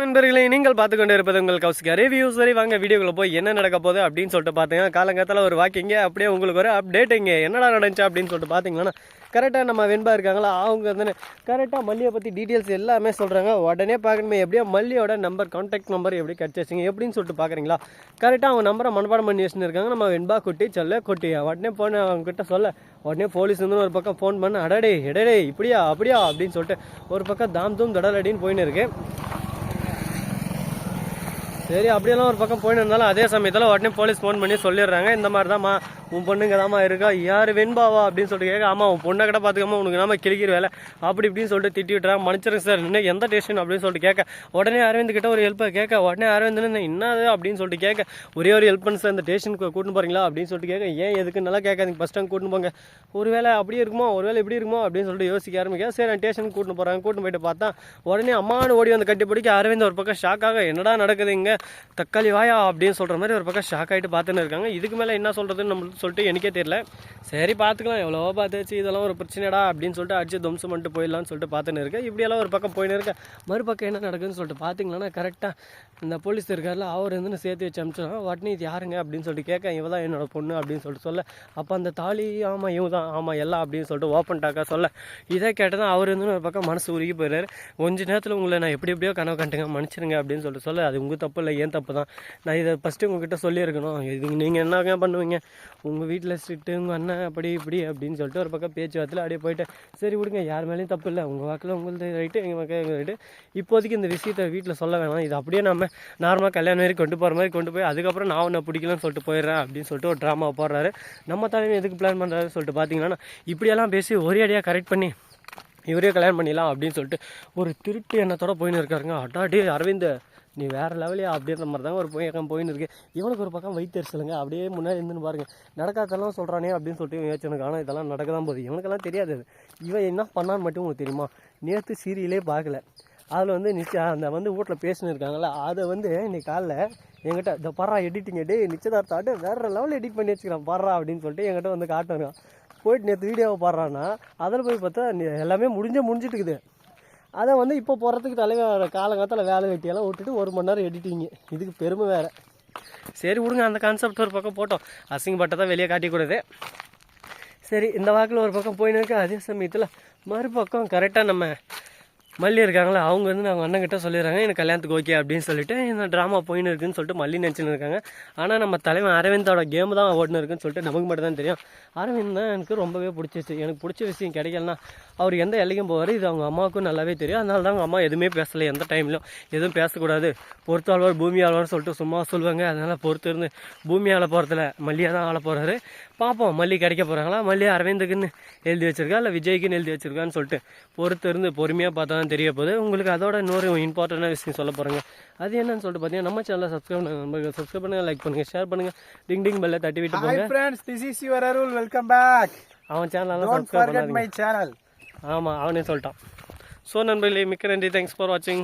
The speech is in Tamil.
நண்பர்களே நீங்கள் பார்த்து கொண்டு இருப்பது உங்கள் கௌசிகா ரிவ்யூ சரி வாங்க வீடியோக்குள்ள போய் என்ன நடக்க போகுது அப்படின்னு சொல்லிட்டு பார்த்தீங்கன்னா காலங்காலத்தில் ஒரு வாக்கிங்க அப்படியே உங்களுக்கு ஒரு அப்டேட்டுங்க என்னடா நடந்துச்சு அப்படின்னு சொல்லிட்டு பார்த்தீங்கன்னா கரெக்டாக நம்ம வெண்பா இருக்காங்களா? அவங்க தானே கரெக்டாக மல்லியை பற்றி டீட்டெயில்ஸ் எல்லாமே சொல்கிறாங்க உடனே பார்க்கணுமே எப்படியோ மல்லியோட நம்பர் கான்டாக்ட் நம்பர் எப்படி கிடச்சிச்சிங்க எப்படின்னு சொல்லிட்டு பார்க்குறீங்களா? கரெக்டாக அவங்க நம்பரை மண்பாடம் பண்ணி வச்சுன்னு இருக்காங்க. நம்ம வெண்பா குட்டி சொல்ல குட்டி உடனே போன அவங்ககிட்ட சொல்ல. உடனே போலீஸ் வந்து ஒரு பக்கம் ஃபோன் பண்ண அடடே எடடே இப்படியா அப்படியா அப்படின்னு சொல்லிட்டு ஒரு பக்கம் தாம் தூம் தடலடின்னு போயின்னு இருக்கு. சரி அப்படியெல்லாம் ஒரு பக்கம் போயின்னு இருந்தாலும் அதே சமயத்தில் உடனே போலீஸ் ஃபோன் பண்ணி சொல்லிடுறாங்க. இந்த மாதிரி தான்மா உன் பொண்ணுங்க தாம்மா இருக்கா யார் வெண்பாவா அப்படின்னு சொல்லிட்டு கேட்க ஆமாம் உன் பொண்ணை கிட்ட பார்த்துக்காம உனக்கு நாம கிழிக்கிற வேலை? அப்படி இப்படின்னு சொல்லிட்டு திட்டி விட்டுறாங்க மன்னிச்சிருங்க சார் இன்னும் எந்த டேஷன் அப்படின்னு சொல்லிட்டு கேட்க உடனே அரவிந்த் கிட்ட ஒரு ஹெல்ப்பை கேட்க உடனே அரவிந்த் என்னது அப்படின்னு சொல்லிட்டு கேட்க ஒரே ஒரு ஹெல்ப் பண்ணு சார் இந்த டேஷனுக்கு கூட்டின்னு போறீங்களா? அப்படின்னு சொல்லிட்டு கேட்க ஏன் எதுக்கு நல்லா கேட்காதீங்க ஃபஸ்ட் டைம் கூட்டின்னு போங்க. ஒருவேளை அப்படியே இருக்குமோ? ஒருவேளை இப்படி இருக்குமோ? அப்படின்னு சொல்லிட்டு யோசிக்க ஆரம்பிக்க சரி நான் ஸ்டேஷனுக்கு கூட்டின்னு போகிறாங்க கூட்டின்னு போயிட்டு பார்த்தா உடனே அம்மானு ஓடி வந்து கட்டி பிடிக்க அரவிந்த் ஒரு பக்கம் ஷாக்காக என்னடா நடக்குதுங்க தக்காளி வாயா அப்படின்னு சொல்கிற மாதிரி ஒரு பக்கம் ஷாக் ஆகிட்டு பார்த்துன்னு இருக்காங்க. இதுக்கு மேலே என்ன சொல்கிறதுன்னு நம்மளுக்கு சொல்லிட்டு எனக்கே தெரியல. சரி பார்த்துக்கலாம். எவ்வளோவா பார்த்துச்சு. இதெல்லாம் ஒரு பிரச்சனைடா அப்படின்னு சொல்லிட்டு அடிச்சு தும்சம் பண்ணிட்டு போயிடலாம்னு சொல்லிட்டு பார்த்துன்னு இருக்கேன். இப்படியெல்லாம் ஒரு பக்கம் போயின்னு இருக்கேன். மறுபக்கம் என்ன நடக்குதுன்னு சொல்லிட்டு பார்த்தீங்கன்னா கரெக்டாக இந்த போலீஸ் இருக்கார்ல அவர் இருந்துன்னு சேர்த்து வச்சு அமிச்சிடும் உடனே இது யாருங்க? அப்படின்னு சொல்லிட்டு கேட்க இவ தான் என்னோட பொண்ணு அப்படின்னு சொல்லிட்டு சொல்ல. அப்போ அந்த தாலி ஆமாம் இவங்க தான் ஆமாம் எல்லாம் அப்படின்னு சொல்லிட்டு ஓப்பன் டாக்கா சொல்ல. இதை கேட்டதான் அவர் வந்து ஒரு பக்கம் மனசு உருகி போயிடுறாரு. கொஞ்ச நேரத்தில் உங்களை நான் எப்படி எப்படியோ கனவு கண்டுங்க மன்னிச்சிருங்க அப்படின்னு சொல்லிட்டு சொல்ல. அது உங்கள் தப்பு இல்லை ஏன் தப்பு தான் நான் இதை ஃபஸ்ட்டு உங்ககிட்ட சொல்லியிருக்கணும். இது நீங்கள் என்ன பண்ணுவீங்க? உங்கள் வீட்டில் ஸ்ட்ரிக்ட்டு உங்கள் அண்ணன் அப்படி இப்படி அப்படின்னு சொல்லிட்டு ஒரு பக்கம் பேச்சுவார்த்தையில் அப்படியே போயிட்டு சரி விடுங்க யார் மேலேயும் தப்பு இல்லை. உங்கள் வாக்கில் உங்களது ரைட்டு எங்கள் வாக்கில் எங்கள் ரைட்டு இப்போதைக்கு இந்த விஷயத்தை வீட்டில் சொல்ல வேணாம். இது அப்படியே நம்ம நார்மலாக கல்யாணம் வரைக்கும் கொண்டு போகிற மாதிரி கொண்டு போய் அதுக்கப்புறம் நான் உன்னை பிடிக்கலன்னு சொல்லிட்டு போயிடுறேன் அப்படின்னு சொல்லிட்டு ஒரு ட்ராமா போடுறாரு. நம்ம தலைமை எதுக்கு பிளான் பண்ணுறாரு சொல்லிட்டு பார்த்தீங்கன்னா இப்படியெல்லாம் பேசி ஒரே அடியாக கரெக்ட் பண்ணி இவரே கல்யாணம் பண்ணிடலாம் அப்படின்னு சொல்லிட்டு ஒரு திருட்டு எண்ணத்தோட போயின்னு இருக்காருங்க. அட்டாடே அரவிந்த். நீ வேறு லெவலே அப்படின்ற மாதிரி தான் ஒரு பக்கம் போயின்னு இருக்கு. இவனுக்கு ஒரு பக்கம் வைத்தறிச்சலுங்க அப்படியே முன்னாடி இருந்துன்னு பாருங்க. நடக்காதெல்லாம் சொல்கிறானே அப்படின்னு சொல்லிட்டு இவன் யோசிச்சு ஆனால் இதெல்லாம் நடக்க தான் போகுது. இவனுக்கெல்லாம் தெரியாது இவன் என்ன பண்ணான்னு மட்டும் உங்களுக்கு தெரியுமா? நேற்று சீரியலே பார்க்கல. அதில் வந்து நிச்சயம் அந்த வந்து வீட்டில் பேசினு இருக்காங்களா அதை வந்து இன்னைக்கு காலைல என்கிட்ட இந்த பர்றா எடிட்டிங் எடு நிச்சயதார்த்தாட்டு வேறு லெவலில் எடிட் பண்ணி வச்சுக்கிறான். பர்றா அப்படின்னு சொல்லிட்டு என்கிட்ட வந்து காட்டுறான் போயிட்டு நேற்று வீடியோவை பாடுறான்னா அதில் போய் பார்த்தா நீ- எல்லாமே முடிஞ்சே முடிஞ்சிட்டு இருக்குது. அதை வந்து இப்போ போகிறதுக்கு தலைவர் காலங்காலத்தில் வேலை வெட்டியெல்லாம் விட்டுட்டு ஒரு மணி நேரம் எடிட்டிங்கு இதுக்கு பெருமை வேறு. சரி விடுங்க அந்த கான்செப்ட் ஒரு பக்கம் போட்டோம். அசிங்கப்பட்டதான் வெளியே காட்டிக்கூடாது சரி இந்த வாக்கில் ஒரு பக்கம் போயின்னு இருக்கு. அதே சமயத்தில் மறுபக்கம் கரெக்டாக நம்ம மல்லி இருக்காங்களா அவங்க வந்து நாங்கள் அண்ணன்கிட்ட சொல்லிடுறாங்க எனக்கு கல்யாணத்துக்கு ஓகே அப்படின்னு சொல்லிட்டு இந்த ட்ராமா போயின்னு இருக்குன்னு சொல்லிட்டு மல்லி நினச்சின்னு இருக்காங்க. ஆனால் நம்ம தலைவன் அரவிந்தோட கேம் தான் ஓடுன்னு இருக்குன்னு சொல்லிட்டு நமக்கு மட்டும் தான் தெரியும். அரவிந்த் தான் எனக்கு ரொம்பவே பிடிச்சிச்சு எனக்கு பிடிச்ச விஷயம் கிடைக்கலனா அவர் எந்த எல்லைக்கும் போவார் இது அவங்க அம்மாவுக்கும் நல்லாவே தெரியும். அதனால தான் அவங்க அம்மா எதுவுமே பேசலை எந்த டைம்லையும் எதுவும் பேசக்கூடாது. பொறுத்து ஆழ்வார் பூமி ஆழ்வார்னு சொல்லிட்டு சும்மா சொல்லுவாங்க. அதனால் பொறுத்து இருந்து பூமி ஆள போகிறதுல மல்லியாக தான் ஆள போகிறாரு பார்ப்போம் மல்லி கிடைக்க போகிறாங்களா மல்லி அரவிந்துக்குன்னு எழுதி வச்சிருக்கா இல்லை விஜய்க்குன்னு எழுதி வச்சிருக்கான்னு சொல்லிட்டு பொறுத்து இருந்து பொறுமையாக பார்த்தா தான் தெரிய போகுது உங்களுக்கு அதோட இன்னொரு இம்பார்ட்டண்டான விஷயம் சொல்ல போகிறேங்க அது என்னன்னு சொல்லிட்டு பார்த்தீங்கன்னா நம்ம சேனலை சப்ஸ்கிரைப் பண்ணுங்க சப்ஸ்கிரைப் பண்ணுங்க லைக் பண்ணுங்க ஷேர் பண்ணுங்க. டிங் டிங் பெல்ல தட்டி விட்டு போங்க. friends, this is your Arul. Welcome back. அவன் Don't சப்ஸ்கிரைப் பண்ணாதீங்க. my channel. ஆமாம் அவனே சொல்லிட்டான். ஸோ நண்பர்களே மிக்க நன்றி. தேங்க்ஸ் ஃபார் வாட்சிங்